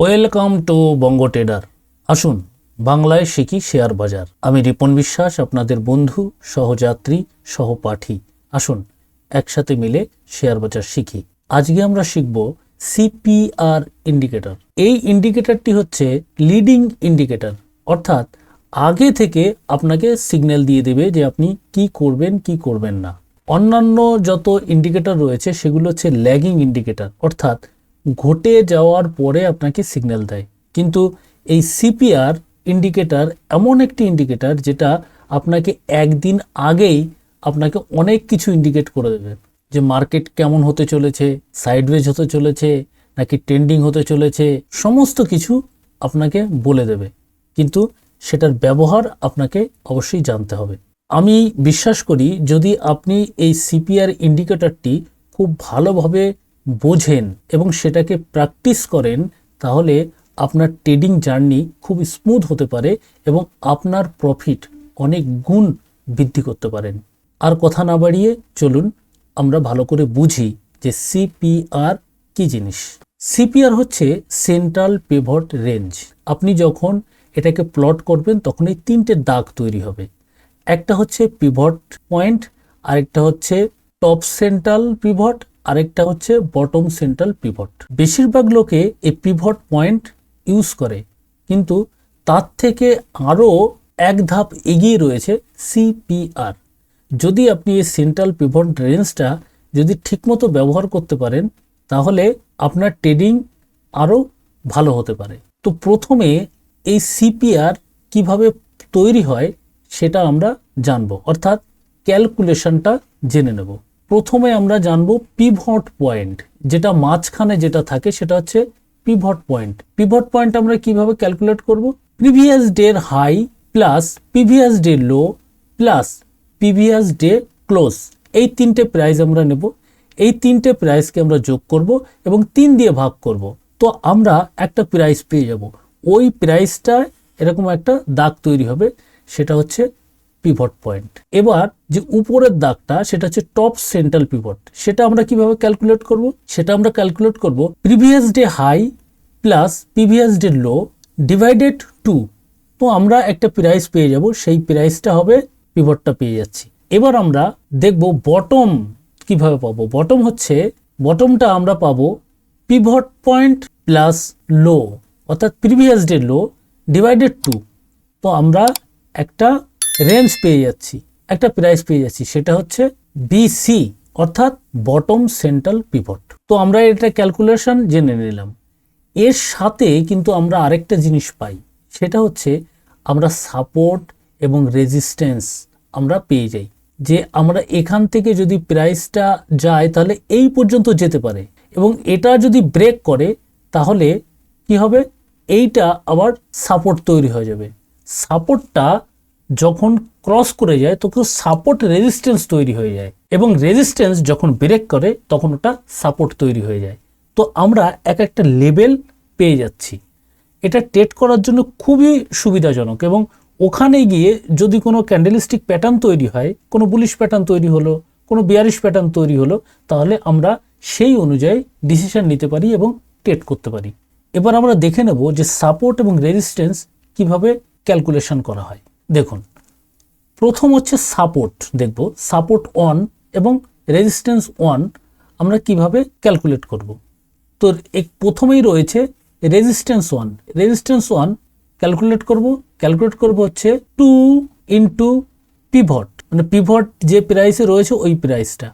Welcome to Banga tedder আসুন, বাংলায় শিখি শেয়ার বাজার। আমি রিপন বিশ্বাস, আপনাদের বন্ধু, সহযাত্রী, সহপাঠী। আসুন, একসাথে মিলে শেয়ার বাজার শিখি। আজকে আমরা শিখব সিপিআর ইন্ডিকেটর এই ইন্ডিকেটরটি হচ্ছে লিডিং ইন্ডিকেটর অর্থাৎ আগে থেকে আপনাকে সিগন্যাল দিয়ে দেবে যে আপনি কি করবেন কি করবেন না। অন্যান্য যত ইন্ডিকেটর রয়েছে, সেগুলো হচ্ছে ল্যাগিং ইন্ডিকেটর অর্থাৎ ঘটে যাওয়ার পরে আপনাকে সিগন্যাল দেয়। কিন্তু এই সিপিআর ইন্ডিকেটার এমন একটি ইন্ডিকেটার যেটা আপনাকে একদিন আগেই আপনাকে অনেক কিছু ইন্ডিকেট করে দেবে। যে মার্কেট কেমন হতে চলেছে সাইডওয়েজ হতে চলেছে, নাকি ট্রেন্ডিং হতে চলেছে, সমস্ত কিছু আপনাকে বলে দেবে। কিন্তু সেটার ব্যবহার আপনাকে অবশ্যই জানতে হবে। আমি বিশ্বাস করি যদি আপনি এই সিপিআর ইন্ডিকেটরটি খুব ভালোভাবে বোঝেন এবং সেটাকে প্র্যাকটিস করেন, তাহলে আপনার ট্রেডিং জার্নি খুব স্মুথ হতে পারে এবং আপনার প্রফিট অনেক গুণ বৃদ্ধি করতে পারেন। আর কথা না বাড়িয়ে চলুন, আমরা ভালো করে বুঝি যে সিপিআর কি জিনিস। সিপিআর হচ্ছে সেন্ট্রাল পেভট রেঞ্জ আপনি যখন এটাকে প্লট করবেন, তখন এই তিনটে দাগ তৈরি হবে। একটা হচ্ছে পিভট পয়েন্ট আরেকটা হচ্ছে টপ সেন্ট্রাল পিভট আরেকটা হচ্ছে বটম সেন্ট্রাল পিভট বেশিরভাগ লোকে এই পিভট পয়েন্ট ইউজ করে, কিন্তু তার থেকে আরও এক ধাপ এগিয়ে রয়েছে সিপিআর যদি আপনি এই সেন্ট্রাল পিভট রেঞ্জটা যদি ঠিকমতো ব্যবহার করতে পারেন, তাহলে আপনার ট্রেডিং আরও ভালো হতে পারে। তো প্রথমে এই সিপিআর কীভাবে তৈরি হয়, সেটা আমরা জানব। অর্থাৎ ক্যালকুলেশনটা জেনে নেব। প্রথমে আমরা জানব পিভট পয়েন্ট যেটা মাঝখানে যেটা থাকে সেটা হচ্ছে পিভট পয়েন্ট পিভট পয়েন্ট আমরা কীভাবে ক্যালকুলেট করব? প্রিভিয়াস ডের high plus previous day low plus previous day close এই তিনটে প্রাইস আমরা নেব। এই তিনটে প্রাইসকে আমরা যোগ করব এবং তিন দিয়ে ভাগ করব। তো আমরা একটা প্রাইস পেয়ে যাব। ওই প্রাইসটা এরকম একটা দাগ তৈরি হবে। সেটা হচ্ছে পিভট পয়েন্ট এবার যে উপরের দাগটা, সেটা হচ্ছে টপ সেন্ট্রাল পিভট সেটা আমরা কীভাবে ক্যালকুলেট করব? সেটা আমরা ক্যালকুলেট করব previous day high plus previous day low divided two তো আমরা একটা প্রাইস পেয়ে যাব, সেই প্রাইসটা হবে পিভটটা পেয়ে যাচ্ছি। এবার আমরা দেখব বটম কীভাবে পাবো? বটম হচ্ছে বটমটা আমরা পাবো পিভট পয়েন্ট প্লাস লো অর্থাৎ previous day low divided two তো আমরা একটা রেঞ্জ পেয়ে যাচ্ছি, একটা প্রাইস পেয়ে যাচ্ছি, সেটা হচ্ছে বিসি অর্থাৎ বটম সেন্ট্রাল পিভট তো আমরা এটা ক্যালকুলেশন জেনে নিলাম। এর সাথে কিন্তু আমরা আরেকটা জিনিস পাই, সেটা হচ্ছে আমরা সাপোর্ট এবং রেজিস্ট্যান্স আমরা পেয়ে যাই। যে আমরা এখান থেকে যদি প্রাইসটা যায়, তাহলে এই পর্যন্ত যেতে পারে এবং এটা যদি ব্রেক করে, তাহলে কি হবে? এইটা আবার সাপোর্ট তৈরি হয়ে যাবে। সাপোর্টটা যখন ক্রস করে যায়, তখন সাপোর্ট রেজিস্ট্যান্স তৈরি হয়ে যায় এবং রেজিস্ট্যান্স যখন ব্রেক করে, তখন ওটা সাপোর্ট তৈরি হয়ে যায়। তো আমরা এক একটা লেভেল পেয়ে যাচ্ছি। এটা টেট করার জন্য খুবই সুবিধাজনক এবং ওখানে গিয়ে যদি কোনো ক্যান্ডেলিস্টিক প্যাটার্ন তৈরি হয়, কোনো বুলিশ প্যাটার্ন তৈরি হলো, কোনো বিয়ারিশ প্যাটার্ন তৈরি হলো, তাহলে আমরা সেই অনুযায়ী ডিসিশন নিতে পারি এবং টেট করতে পারি। এবার আমরা দেখে নেব যে সাপোর্ট এবং রেজিস্ট্যান্স কীভাবে ক্যালকুলেশন করা হয়। দেখুন, প্রথম হচ্ছে সাপোর্ট দেখব সাপোর্ট ওয়ান এবং রেজিস্ট্যান্স ওয়ান আমরা কীভাবে ক্যালকুলেট করব? তো এক, প্রথমেই রয়েছে resistance one resistance one calculate করব ক্যালকুলেট করব হচ্ছে টু ইন্টু পিভট মানে পিভট যে প্রাইসে রয়েছে ওই প্রাইসটা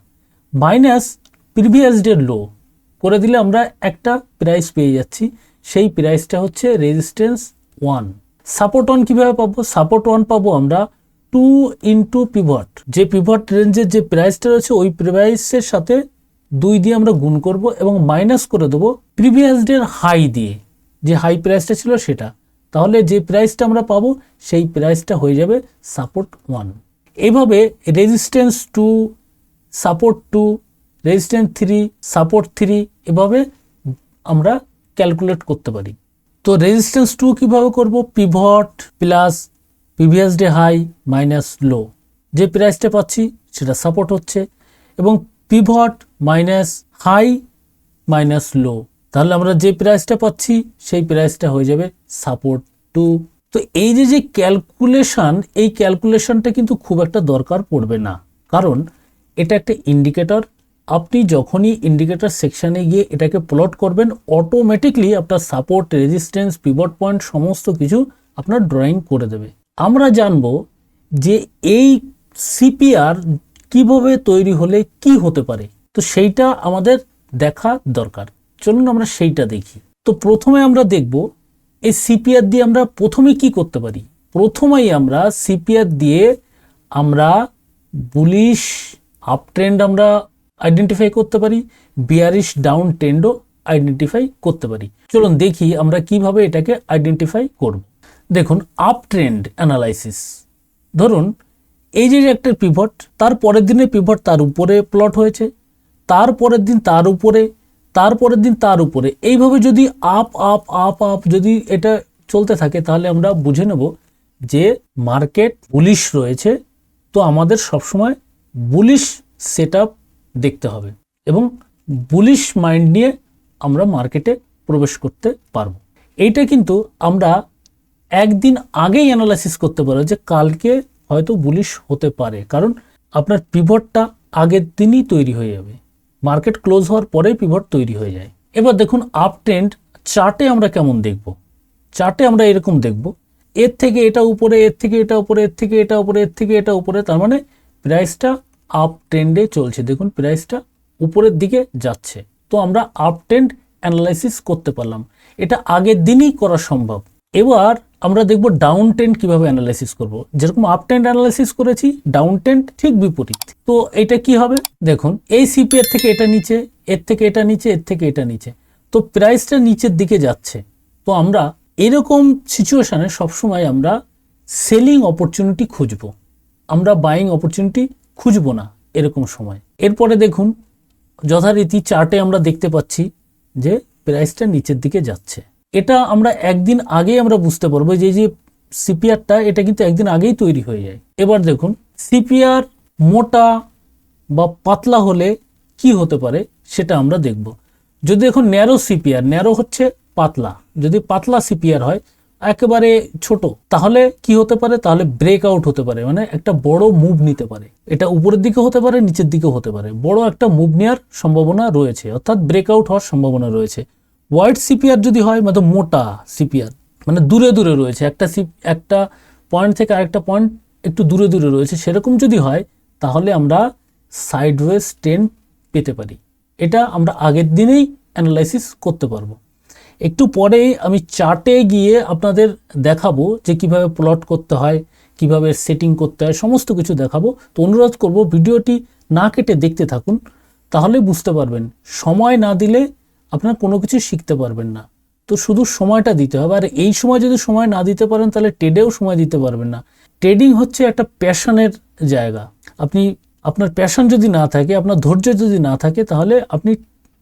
মাইনাস প্রিভিয়াস ডে লো করে দিলে আমরা একটা প্রাইস পেয়ে যাচ্ছি, সেই প্রাইসটা হচ্ছে রেজিস্ট্যান্স ওয়ান সাপোর্ট ওয়ান কীভাবে পাবো? সাপোর্ট ওয়ান পাবো আমরা টু ইন্টু পিভট যে পিভট রেঞ্জের যে প্রাইসটা রয়েছে, ওই প্রাইসের সাথে দুই দিয়ে আমরা গুণ করব এবং মাইনাস করে দেবো প্রিভিয়াস ডের হাই দিয়ে। যে হাই প্রাইসটা ছিল সেটা। তাহলে যে প্রাইসটা আমরা পাবো, সেই প্রাইসটা হয়ে যাবে সাপোর্ট ওয়ান এইভাবে resistance two support two resistance three support three এভাবে আমরা ক্যালকুলেট করতে পারি। তো রেজিস্ট্যান্স টু কীভাবে করব? Pivot plus previous day high minus low যে প্রাইসটা পাচ্ছি, সেটা সাপোর্ট হচ্ছে এবং pivot minus high minus low তাহলে আমরা যে প্রাইসটা পাচ্ছি, সেই প্রাইসটা হয়ে যাবে সাপোর্ট টু তো এই যে যে ক্যালকুলেশন এই ক্যালকুলেশনটা কিন্তু খুব একটা দরকার পড়বে না। কারণ এটা একটা ইন্ডিকেটর আপনি যখনই ইন্ডিকেটর সেকশানে গিয়ে এটাকে প্লট করবেন অটোমেটিকলি আপনার সাপোর্ট রেজিস্ট্যান্স পিভট পয়েন্ট সমস্ত কিছু আপনার ড্রয়িং করে দেবে। আমরা জানব যে এই সিপিআর কীভাবে তৈরি হলে কি হতে পারে। তো সেইটা আমাদের দেখা দরকার। চলুন আমরা সেইটা দেখি। তো প্রথমে আমরা দেখব, এই সিপিআর দিয়ে আমরা প্রথমে কি করতে পারি? প্রথমেই আমরা সিপিআর দিয়ে আমরা বুলিশ আপ ট্রেন্ড আমরা আইডেন্টিফাই করতে পারি বিয়ারিশ ডাউন ট্রেন্ডও আইডেন্টিফাই করতে পারি। চলুন দেখি আমরা কীভাবে এটাকে আইডেন্টিফাই করব। দেখুন আপ ট্রেন্ড অ্যানালাইসিস ধরুন, এই যে একটা পিভট তার পরের দিনে পিভট তার উপরে প্লট হয়েছে, তার পরের দিন তার উপরে, তার পরের দিন তার উপরে। এইভাবে যদি আপ আপ আপ আপ যদি এটা চলতে থাকে, তাহলে আমরা বুঝে নেব যে মার্কেট বুলিশ রয়েছে, তো আমাদের সবসময় বুলিশ সেট দেখতে হবে এবং বুলিশ মাইন্ড নিয়ে আমরা মার্কেটে প্রবেশ করতে পারব। এইটা কিন্তু আমরা একদিন আগেই অ্যানালাইসিস করতে পারো যে কালকে হয়তো বুলিশ হতে পারে, কারণ আপনার পিভটটা আগের দিনই তৈরি হয়ে যাবে। মার্কেট ক্লোজ হওয়ার পরেই পিভট তৈরি হয়ে যায়। এবার দেখুন আপ ট্রেন্ড চার্টে আমরা কেমন দেখব? চার্টে আমরা এরকম দেখব, এর থেকে এটা উপরে, এর থেকে এটা উপরে, এর থেকে এটা উপরে, এর থেকে এটা উপরে, তার মানে প্রাইসটা আপ ট্রেন্ডে চলছে। দেখুন প্রাইসটা উপরের দিকে যাচ্ছে। তো আমরা আপ ট্রেন্ড অ্যানালাইসিস করতে পারলাম। এটা আগের দিনই করা সম্ভব। এবার আমরা দেখব ডাউন ট্রেন্ড কীভাবে অ্যানালাইসিস করব। যেরকম আপ ট্রেন্ড অ্যানালাইসিস করেছি ডাউন ট্রেন্ড ঠিক বিপরীত। তো এটা কি হবে? দেখুন, এই সিপিএর থেকে এটা নিচে, এর থেকে এটা নিচে, এর থেকে এটা নিচে। তো প্রাইসটা নিচের দিকে যাচ্ছে। তো আমরা এরকম সিচুয়েশনে সবসময় আমরা সেলিং অপরচুনিটি খুঁজব। আমরা বাইং অপরচুনিটি খুঁজব না এরকম সময়। এরপরে দেখুন, যথারীতি চার্টে আমরা দেখতে পাচ্ছি যে প্রাইসটা নিচের দিকে যাচ্ছে। এটা আমরা একদিন আগেই আমরা বুঝতে পারব যে যে সিপিআরটা, এটা কিন্তু একদিন আগেই তৈরি হয়ে যায়। এবার দেখুন, সিপিআর মোটা বা পাতলা হলে কি হতে পারে সেটা আমরা দেখব। যদি এখন ন্যারো সিপিআর, ন্যারো হচ্ছে পাতলা। যদি পাতলা সিপিআর হয় একেবারে ছোট, তাহলে কি হতে পারে? তাহলে ব্রেক আউট হতে পারে মানে একটা বড় মুভ নিতে পারে। এটা উপরের দিকে হতে পারে, নিচের দিকে হতে পারে। বড় একটা মুভ নেওয়ার সম্ভাবনা রয়েছে, অর্থাৎ ব্রেক আউট হওয়ার সম্ভাবনা রয়েছে। হোয়াইট সিপিআর যদি হয় মানে মোটা সিপিআর মানে দূরে দূরে রয়েছে, একটা সিপ একটা পয়েন্ট থেকে আরেকটা পয়েন্ট একটু দূরে দূরে রয়েছে, সেরকম যদি হয়, তাহলে আমরা সাইডওয়েজ ট্রেন্ড পেতে পারি। এটা আমরা আগের দিনেই অ্যানালাইসিস করতে পারব। একটু পরে আমি চার্টে গিয়ে আপনাদের দেখাবো যে কীভাবে প্লট করতে হয়, কীভাবে সেটিং করতে হয়, সমস্ত কিছু দেখাবো। তো অনুরোধ করব ভিডিওটি না কেটে দেখতে থাকুন, তাহলে বুঝতে পারবেন। সময় না দিলে আপনার কোনো কিছু শিখতে পারবেন না। তো শুধু সময়টা দিতে হবে। আর এই সময় যদি সময় না দিতে পারেন, তাহলে ট্রেডেও সময় দিতে পারবেন না। ট্রেডিং হচ্ছে একটা প্যাশনের জায়গা। আপনি, আপনার প্যাশন যদি না থাকে, আপনার ধৈর্য যদি না থাকে, তাহলে আপনি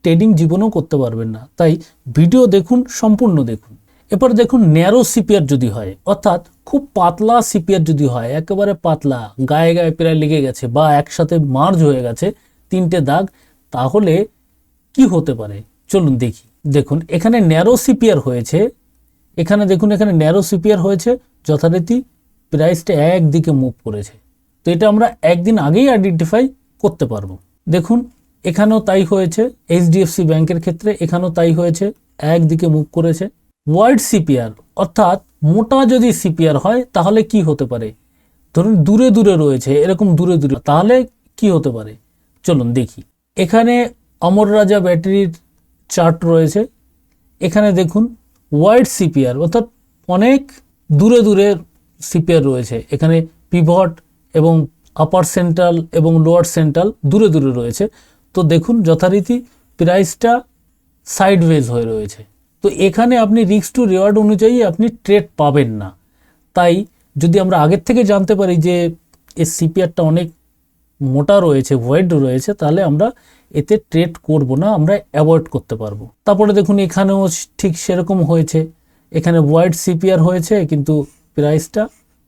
ট্রেডিং জীবনেও করতে পারবেন না। তাই ভিডিও দেখুন, সম্পূর্ণ দেখুন। এবার দেখুন ন্যারো সিপিয়ার যদি হয়, অর্থাৎ খুব পাতলা সিপিয়ার যদি হয়, একেবারে পাতলা, গায়ে গায়ে প্রায় লেগে গেছে বা একসাথে মার্জ হয়ে গেছে তিনটে দাগ, তাহলে কি হতে পারে? চলুন দেখি। দেখুন, এখানে ন্যারো সিপিয়ার হয়েছে। এখানে দেখুন, এখানে ন্যারো সিপিয়ার হয়েছে, যথারীতি প্রাইসটা একদিকে মুভ করেছে। তো এটা আমরা একদিন আগেই আইডেন্টিফাই করতে পারব। দেখুন এখানেও তাই হয়েছে এইচডিএফসি ব্যাংকের ক্ষেত্রে এখানেও তাই হয়েছে, একদিকে মুভ করেছে। ওয়াইড সিপিআর অর্থাৎ মোটা যদি সিপিআর হয়, তাহলে কি হতে পারে? ধরুন দূরে দূরে রয়েছে, এরকম দূরে দূরে, তাহলে কি হতে পারে? চলুন দেখি। এখানে অমর রাজা ব্যাটারির চার্ট রয়েছে। এখানে দেখুন ওয়াইড সিপিআর অর্থাৎ অনেক দূরে দূরে সিপিআর রয়েছে। এখানে পিভট এবং আপার সেন্ট্রাল এবং লোয়ার সেন্ট্রাল দূরে দূরে রয়েছে। তো দেখুন যথারীতি প্রাইসটা সাইডওয়েজ হয়ে রয়েছে। তো এখানে আপনি রিক্স টু রিওয়ার্ড অনুযায়ী আপনি ট্রেড পাবেন না। তাই যদি আমরা আগের থেকে জানতে পারি যে এই সিপিআরটা অনেক মোটা রয়েছে ওয়েড রয়েছে, তাহলে আমরা এতে ট্রেড করব না, আমরা অ্যাভয়েড করতে পারব। তারপরে দেখুন এখানেও ঠিক সেরকম হয়েছে। এখানে ওয়াইড সিপিআর হয়েছে, কিন্তু প্রাইসটা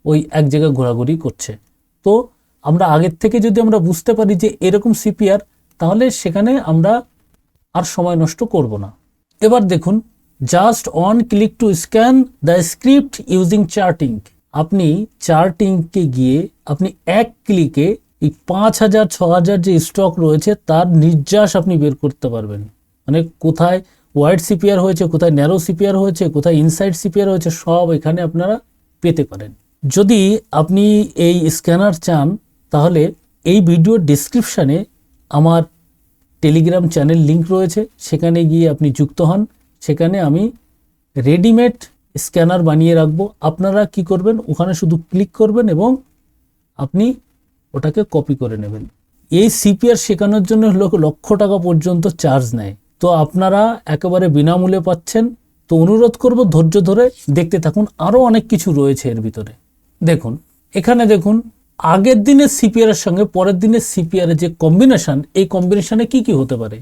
ওই এক জায়গায় ঘোরাঘুরি করছে। তো আমরা আগের থেকে যদি আমরা বুঝতে পারি যে এরকম সিপিআর তাহলে সেখানে আমরা আর সময় নষ্ট করব না। এবার দেখুন just on click to scan the script using charting আপনি চার্টিংকে গিয়ে আপনি এক ক্লিকে এই পাঁচ হাজার, ছ হাজার যে স্টক রয়েছে, তার নির্যাস আপনি বের করতে পারবেন। মানে কোথায় ওয়াইড সিপিআর হয়েছে, কোথায় ন্যারো সিপিআর হয়েছে, কোথায় ইনসাইড সিপিআর হয়েছে, সব এখানে আপনারা পেতে পারেন। যদি আপনি এই স্ক্যানার চান, তাহলে এই ভিডিওর ডিসক্রিপশানে আমার টেলিগ্রাম চ্যানেল লিংক রয়েছে, সেখানে গিয়ে আপনি যুক্ত হন। সেখানে আমি রেডিমেড স্ক্যানার বানিয়ে রাখব। আপনারা কি করবেন? ওখানে শুধু ক্লিক করবেন এবং আপনি ওটাকে কপি করে নেবেন। এই সিপিআর শেখানোর জন্য লোক লক্ষ টাকা পর্যন্ত চার্জ নেয়। তো আপনারা একেবারে বিনামূল্যে পাচ্ছেন। তো অনুরোধ করব, ধৈর্য ধরে দেখতে থাকুন। আরও অনেক কিছু রয়েছে এর ভিতরে। দেখুন, এখানে দেখুন আগের দিনের সিপিআর এর সঙ্গে পরের দিনের সিপিআর এর যে কম্বিনেশন এই কম্বিনেশনে কি কি হতে পারে?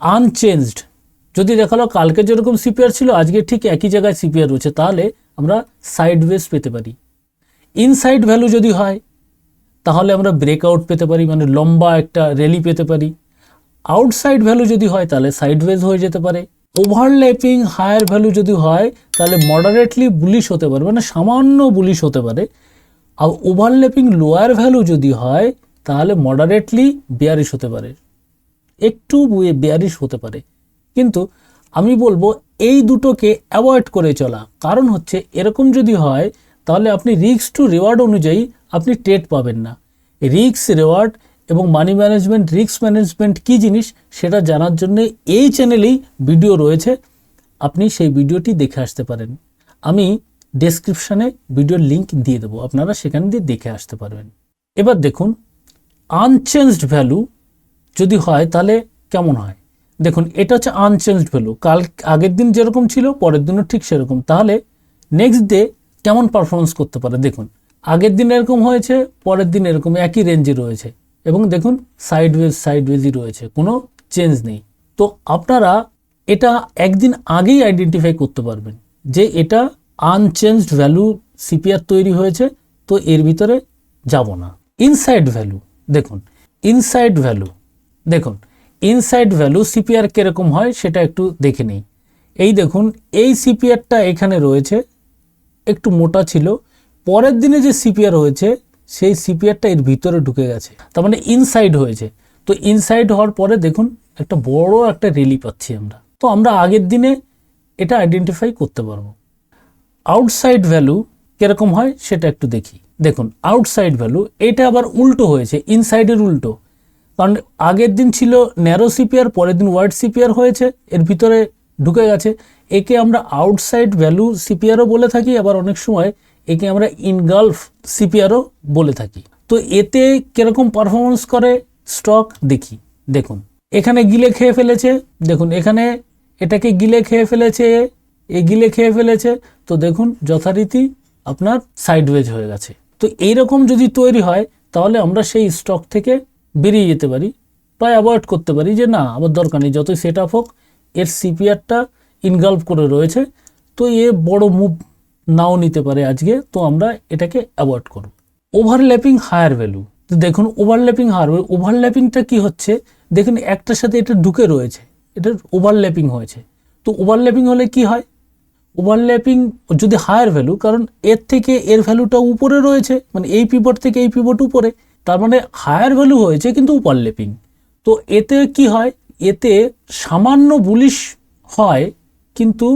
আনচেঞ্জড যদি দেখাল কালকে যেরকম সিপিআর ছিল, আজকে ঠিক একই জায়গায় সিপিআর রয়েছে, তাহলে আমরা সাইড ওয়েজ পেতে পারি। ইনসাইড ভ্যালু যদি হয়, তাহলে আমরা ব্রেকআউট পেতে পারি মানে লম্বা একটা র্যালি পেতে পারি। আউটসাইড ভ্যালু যদি হয়, তাহলে সাইডওয়েজ হয়ে যেতে পারে। ওভারল্যাপিং হায়ার ভ্যালু যদি হয়, তাহলে মডারেটলি বুলিশ হতে পারে মানে সামান্য বুলিশ হতে পারে। আর ওভারল্যাপিং লোয়ার ভ্যালু যদি হয়, তাহলে মডারেটলি বেয়ারিশ হতে পারে। একটু বেয়ারিশ হতে পারে। কিন্তু আমি বলব, এই দুটোকে অ্যাভয়েড করে চলা। কারণ হচ্ছে, এরকম যদি হয়, তাহলে আপনি রিক্স টু রিওয়ার্ড অনুযায়ী আপনি ট্রেড পাবেন না। রিক্স রিওয়ার্ড এবং মানি ম্যানেজমেন্ট রিক্স ম্যানেজমেন্ট কী জিনিস, সেটা জানার জন্য এই চ্যানেলেই ভিডিও রয়েছে। আপনি সেই ভিডিওটি দেখে আসতে পারেন। আমি ডেসক্রিপশানে ভিডিওর লিঙ্ক দিয়ে দেবো। আপনারা সেখান দিয়ে দেখে আসতে পারবেন। এবার দেখুন আনচেঞ্জড ভ্যালু যদি হয় তাহলে কেমন হয়? দেখুন, এটা হচ্ছে আনচেঞ্জড ভ্যালু কাল, আগের দিন যেরকম ছিল, পরের দিনও ঠিক সেরকম। তাহলে নেক্সট ডে কেমন পারফরমেন্স করতে পারে? দেখুন, আগের দিন এরকম হয়েছে, পরের দিন এরকম একই রেঞ্জে রয়েছে। এবং দেখুন সাইড ওয়েজ সাইড রয়েছে, কোনো চেঞ্জ নেই। তো আপনারা এটা একদিন আগেই আইডেন্টিফাই করতে পারবেন যে এটা আনচেঞ্জড ভ্যালু সিপিআর তৈরি হয়েছে, তো এর ভিতরে যাব না। ইনসাইড ভ্যালু, দেখুন, ইনসাইড ভ্যালু, দেখুন, ইনসাইড ভ্যালু সিপিআর কীরকম হয় সেটা একটু দেখে নিই। এই দেখুন, এই সিপিআরটা এখানে রয়েছে, একটু মোটা ছিল, পরের দিনে যে সিপিআর হয়েছে, সেই সিপিআরটা এর ভিতরে ঢুকে গেছে, তার মানে ইনসাইড হয়েছে। তো ইনসাইড হওয়ার পরে দেখুন, একটা বড় একটা রেলি পাচ্ছি আমরা। তো আমরা আগের দিনে এটা আইডেন্টিফাই করতে পারব। আউটসাইড ভ্যালু কীরকম হয় সেটা একটু দেখি। দেখুন আউটসাইড ভ্যালু এটা আবার উল্টো হয়েছে ইনসাইডের উল্টো। কারণ আগের দিন ছিল ন্যারো সিপিআর পরের দিন ওয়াইড সিপিআর হয়েছে, এর ভিতরে ঢুকে গেছে। একে আমরা আউটসাইড ভ্যালু সিপিআরও বলে থাকি, আবার অনেক সময় একে আমরা ইনগালফ সিপিআরও বলে থাকি। তো এতে কীরকম পারফরমেন্স করে স্টক দেখি, দেখুন। এখানে গিলে খেয়ে ফেলেছে, দেখুন, এখানে এটাকে গিলে খেয়ে ফেলেছে এ গিলে খেয়ে ফেলেছে। তো দেখুন, যথারীতি আপনার সাইডওয়েজ হয়ে গেছে। তো এইরকম যদি তৈরি হয়, তাহলে আমরা সেই স্টক থেকে বেরিয়ে যেতে পারি বা অ্যাভয়েড করতে পারি যে না আবার দরকার নেই, যতই সেট আপ হোক, এর সিপিআরটা ইনগালভ করে রয়েছে। তো এ বড় মুভ নাও নিতে পারে আজকে, তো আমরা এটাকে অ্যাভয়েড করব। ওভারল্যাপিং হায়ার ভ্যালু তো দেখুন ওভারল্যাপিং হায়ার ভ্যালু ওভারল্যাপিংটা কি হচ্ছে? দেখুন, একটার সাথে এটা ঢুকে রয়েছে এটা ওভারল্যাপিং হয়েছে। তো ওভারল্যাপিং হলে কি হয়? ওভারল্যাপিং যদি হায়ার ভ্যালু কারণ এর থেকে এর ভ্যালুটা উপরে রয়েছে মানে এই পিভট থেকে এই পিভট উপরে, তার মানে হায়ার ভ্যালু হয়েছে কিন্তু ওভারল্যাপিং তো এতে কি হয়? এতে সামান্য বুলিশ হয়, কিন্তু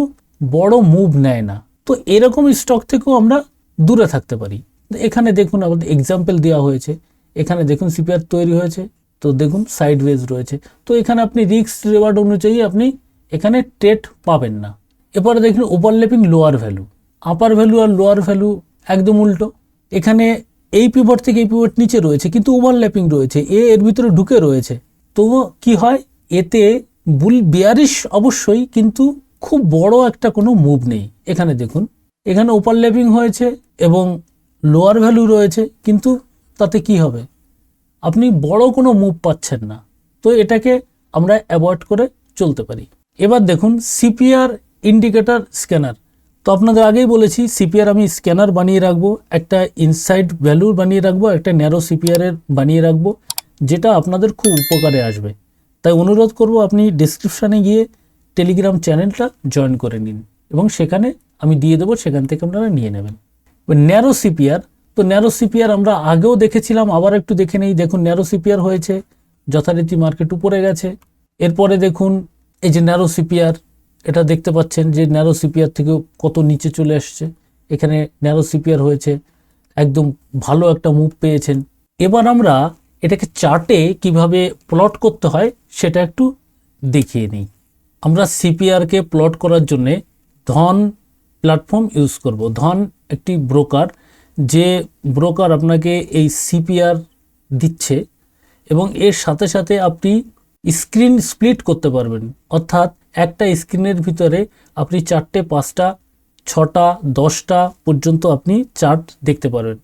বড় মুভ নেয় না। তো এরকম স্টক থেকেও আমরা দূরে থাকতে পারি। এখানে দেখুন আমাদের এক্সাম্পল দেওয়া হয়েছে। এখানে দেখুন সিপিআর তৈরি হয়েছে। তো দেখুন সাইডওয়েজ রয়েছে। তো এখানে আপনি রিস্ক রেওয়ার্ড অনুযায়ী আপনি এখানে ট্রেড পাবেন না। এরপরে দেখুন overlapping lower value upper value আর লোয়ার ভ্যালু একদম উল্টো। এখানে এই পিভট থেকে এই পিভট নিচে রয়েছে, কিন্তু ওভারল্যাপিং রয়েছে, এ এর ভিতরে ঢুকে রয়েছে। তো কি হয়? এতে বুল বিয়ারিশ অবশ্যই, কিন্তু খুব বড় একটা কোনো মুভ নেই। এখানে দেখুন, এখানে ওভারল্যাপিং হয়েছে এবং লোয়ার ভ্যালু রয়েছে, কিন্তু তাতে কি হবে? আপনি বড় কোনো মুভ পাচ্ছেন না। তো এটাকে আমরা অ্যাভয়েড করে চলতে পারি। এবার দেখুন সিপিআর ইন্ডিকেটর স্ক্যানার তো আপনাদের আগেই বলেছি সিপিআর আমি স্ক্যানার বানিয়ে রাখব, একটা ইনসাইড ভ্যালু বানিয়ে রাখব, একটা ন্যারো সিপিআরের বানিয়ে রাখব, যেটা আপনাদের খুব উপকারে আসবে। তাই অনুরোধ করব আপনি ডিসক্রিপশানে গিয়ে টেলিগ্রাম চ্যানেলটা জয়েন করে নিন এবং সেখানে আমি দিয়ে দেবো, সেখান থেকে আপনারা নিয়ে নেবেন। ন্যারো সিপিআর তো ন্যারো সিপিআর আমরা আগেও দেখেছিলাম, আবার একটু দেখে নেই। দেখুন ন্যারো সিপিআর হয়েছে, যথারীতি মার্কেট উপরে গেছে। এরপরে দেখুন, এই যে ন্যারো সিপিআর এটা দেখতে পাচ্ছেন যে ন্যারো সিপিআর থেকেও কত নিচে চলে আসছে এখানে ন্যারো সিপিআর হয়েছে, একদম ভালো একটা মুভ পেয়েছেন। এবার আমরা এটাকে চার্টে কীভাবে প্লট করতে হয় সেটা একটু দেখিয়ে নিই। আমরা সিপিআরকে প্লট করার জন্যে ধন প্ল্যাটফর্ম ইউজ করব। ধন একটি ব্রোকার যে ব্রোকার আপনাকে এই সিপিআর দিচ্ছে এবং এর সাথে সাথে আপনি স্ক্রিন স্প্লিট করতে পারবেন। অর্থাৎ একটা স্ক্রিনের ভিতরে আপনি চারটে, পাঁচটা, ছটা, দশটা পর্যন্ত আপনি চার্ট দেখতে পারবেন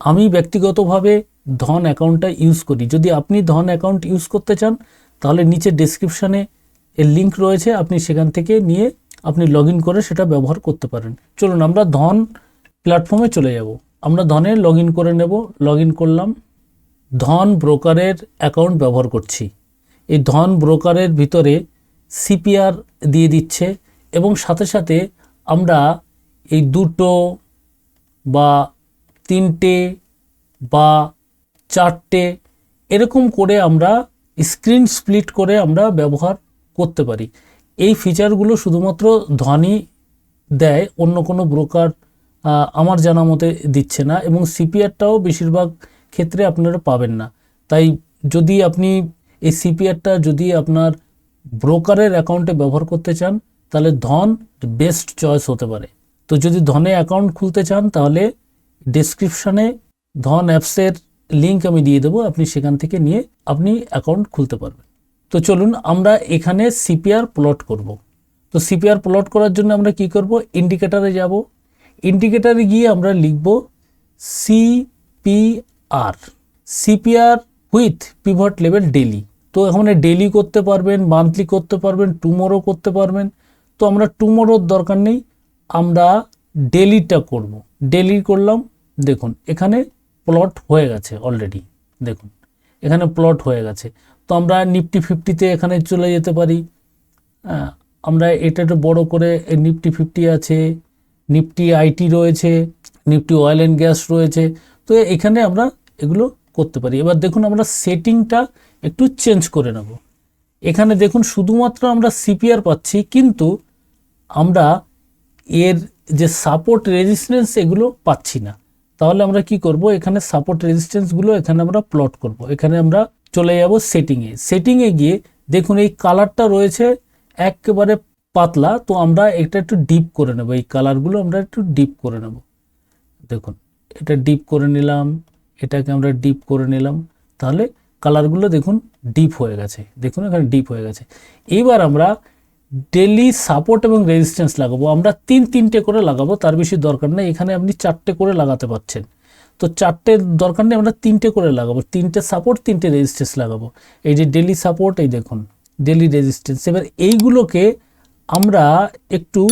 আমি ব্যক্তিগতভাবে ধন অ্যাকাউন্টটা ইউজ করি। যদি আপনি ধন অ্যাকাউন্ট ইউজ করতে চান, তাহলে নিচে ডেসক্রিপশানে এর লিঙ্ক রয়েছে, আপনি সেখান থেকে নিয়ে আপনি লগ করে সেটা ব্যবহার করতে পারেন। চলুন, আমরা ধন প্ল্যাটফর্মে চলে যাব। আমরা ধনে লগ করে নেব লগ করলাম, ধন ব্রোকারের অ্যাকাউন্ট ব্যবহার করছি। এই ধন ব্রোকারের ভিতরে সিপিআর দিয়ে দিচ্ছে এবং সাথে সাথে আমরা এই দুটো বা তিনটে বা চারটে এরকম করে আমরা স্ক্রিন স্প্লিট করে আমরা ব্যবহার করতে পারি। এই ফিচারগুলো শুধুমাত্র ধনী দেয়, অন্য কোনো ব্রোকার আমার জানা মতে দিচ্ছে না এবং সিপিআরটাও বেশিরভাগ ক্ষেত্রে আপনারা পাবেন না। তাই যদি আপনি এই সিপিআরটা যদি আপনার ব্রোকারের অ্যাকাউন্টে ব্যবহার করতে চান, তাহলে ধন বেস্ট চয়েস হতে পারে। তো যদি ধনে অ্যাকাউন্ট খুলতে চান, তাহলে ডেসক্রিপশানে ধন অ্যাপসের লিঙ্ক আমি দিয়ে দেবো, আপনি সেখান থেকে নিয়ে আপনি অ্যাকাউন্ট খুলতে পারবেন। তো চলুন আমরা এখানে সিপিআর প্লট করব। তো সিপিআর প্লট করার জন্য আমরা কি করব? ইন্ডিকেটারে যাব। ইন্ডিকেটারে গিয়ে আমরা লিখব CPR CPR with pivot level daily তো এখানে ডেলি করতে পারবেন মান্থলি করতে পারবেন টুমোরো করতে পারবেন। তো আমরা টুমোরোর দরকার নেই আমরা ডেলিটা করব। ডেলি করলাম দেখুন এখানে প্লট হয়ে গেছে অলরেডি দেখুন এখানে প্লট হয়ে গেছে। তো আমরা নিফটি ফিফটিতে এখানে চলে যেতে পারি। হ্যাঁ, আমরা এটা একটু বড়ো করে নিফটি ফিফটি আছে নিফটি আইটি রয়েছে নিফটি অয়েল অ্যান্ড গ্যাস রয়েছে। তো এখানে আমরা এগুলো করতে পারি। এবার দেখুন আমরা সেটিংটা একটু চেঞ্জ করে নেব। এখানে দেখুন, শুধুমাত্র আমরা সিপিআর পাচ্ছি, কিন্তু আমরা এর যে সাপোর্ট রেজিস্ট্যান্স এগুলো পাচ্ছি না। তাহলে আমরা কি করব? এখানে সাপোর্ট রেজিস্ট্যান্সগুলো এখানে আমরা প্লট করব। এখানে আমরা চলে যাব সেটিংয়ে সেটিংয়ে গিয়ে দেখুন, এই কালারটা রয়েছে একেবারে পাতলা, তো আমরা এটা একটু ডিপ করে নেব। এই কালারগুলো আমরা একটু ডিপ করে নেব। দেখুন, এটা ডিপ করে নিলাম, এটাকে আমরা ডিপ করে নিলাম। তাহলে কালারগুলো দেখুন ডিপ হয়ে গেছে। দেখুন এখানে ডিপ হয়ে গেছে। এইবার আমরা ডেলি সাপোর্ট এবং রেজিস্ট্যান্স লাগাবো। আমরা তিন তিনটে করে লাগাবো, তার বেশি দরকার নেই। এখানে আপনি চারটে করে লাগাতে পারছেন। তো চারটে দরকার নেই, আমরা তিনটে করে লাগাবো। তিনটে সাপোর্ট, তিনটে রেজিস্ট্যান্স লাগাবো। এই যে ডেলি সাপোর্ট, এই দেখুন, ডেলি রেজিস্ট্যান্স। এবার এইগুলোকে আমরা একটু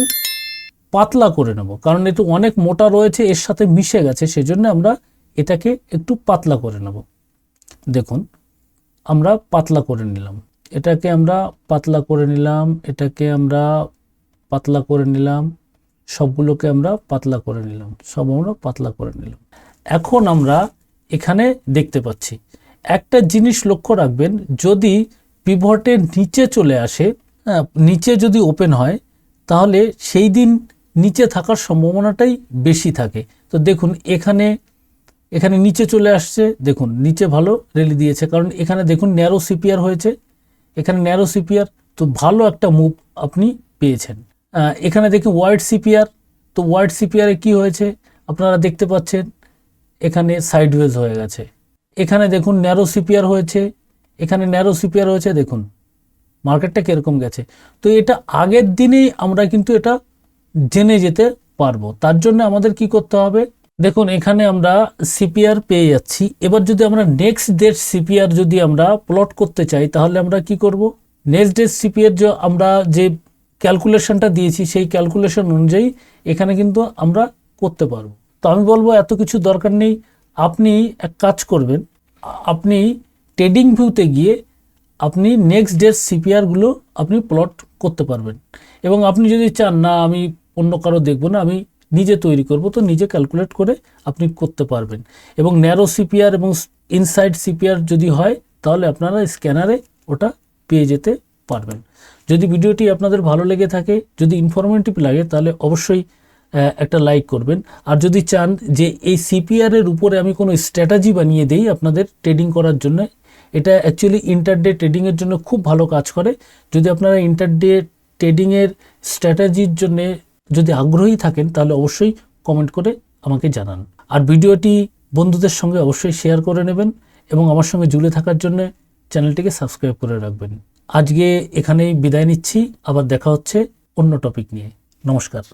পাতলা করে নেব, কারণ একটু অনেক মোটা রয়েছে, এর সাথে মিশে গেছে, সেজন্য আমরা এটাকে একটু পাতলা করে নেব। দেখুন আমরা পাতলা করে নিলাম। এটাকে আমরা পাতলা করে নিলাম এটাকে আমরা পাতলা করে নিলাম সবগুলোকে আমরা পাতলা করে নিলাম সব আমরা পাতলা করে নিলাম। এখন আমরা এখানে দেখতে পাচ্ছি একটা জিনিস লক্ষ্য রাখবেন যদি পিভটের নিচে চলে আসে হ্যাঁ, নিচে যদি ওপেন হয় তাহলে সেই দিন নিচে থাকার সম্ভাবনাটাই বেশি থাকে। তো দেখুন এখানে এখানে নিচে চলে আসছে, দেখুন, নিচে ভালো রেলি দিয়েছে। কারণ এখানে দেখুন ন্যারো সিপিআর হয়েছে। এখানে ন্যারো সিপিআর তো ভালো একটা মুভ আপনি পেয়েছেন। এখানে দেখুন ওয়াইড সিপিআর তো ওয়াইড সিপিআরে কি হয়েছে? আপনারা দেখতে পাচ্ছেন, এখানে সাইডওয়েজ হয়ে গেছে। এখানে দেখুন ন্যারো সিপিআর হয়েছে। এখানে ন্যারো সিপিআর হয়েছে, দেখুন মার্কেটটা কীরকম গেছে। তো এটা আগের দিনেই আমরা কিন্তু এটা জেনে যেতে পারব। তার জন্য আমাদের কি করতে হবে? দেখুন, এখানে আমরা সিপিআর পেয়ে যাচ্ছি। এবার যদি আমরা নেক্সট ডেট সিপিআর যদি আমরা প্লট করতে চাই, তাহলে আমরা কি করব? নেক্সট ডেট সিপিআর যে আমরা যে ক্যালকুলেশনটা দিয়েছি, সেই ক্যালকুলেশন অনুযায়ী এখানে কিন্তু আমরা করতে পারব। তো আমি বলব, এত কিছু দরকার নেই। আপনি এক কাজ করবেন, আপনি ট্রেডিং ভিউতে গিয়ে আপনি নেক্সট ডেট সিপিআরগুলো আপনি প্লট করতে পারবেন। এবং আপনি যদি চান, না, আমি অন্য কারও দেখব না, আমি নিজে তৈরি করব, তো নিজে ক্যালকুলেট করে আপনি করতে পারবেন। এবং ন্যারো সিপিআর এবং ইনসাইড সিপিআর যদি হয়, তাহলে আপনারা স্ক্যানারে ওটা পেয়ে যেতে পারবেন। যদি ভিডিওটি আপনাদের ভালো লেগে থাকে, যদি ইনফরমেটিভ লাগে, তাহলে অবশ্যই একটা লাইক করবেন। আর যদি চান যে এই সিপিআরের উপরে আমি কোনো স্ট্র্যাটাজি বানিয়ে দেই আপনাদের ট্রেডিং করার জন্য, এটা অ্যাকচুয়ালি ইন্টারডে ট্রেডিংয়ের জন্য খুব ভালো কাজ করে। যদি আপনারা ইন্টারডে ট্রেডিংয়ের স্ট্র্যাটাজির জন্য যদি আগ্রহী থাকেন, তাহলে অবশ্যই কমেন্ট করে আমাকে জানান। আর ভিডিওটি বন্ধুদের সঙ্গে অবশ্যই শেয়ার করে নেবেন এবং আমার সঙ্গে জুড়ে থাকার জন্য চ্যানেলটিকে সাবস্ক্রাইব করে রাখবেন। আজকে এখানেই বিদায় নিচ্ছি। আবার দেখা হচ্ছে অন্য টপিক নিয়ে। নমস্কার।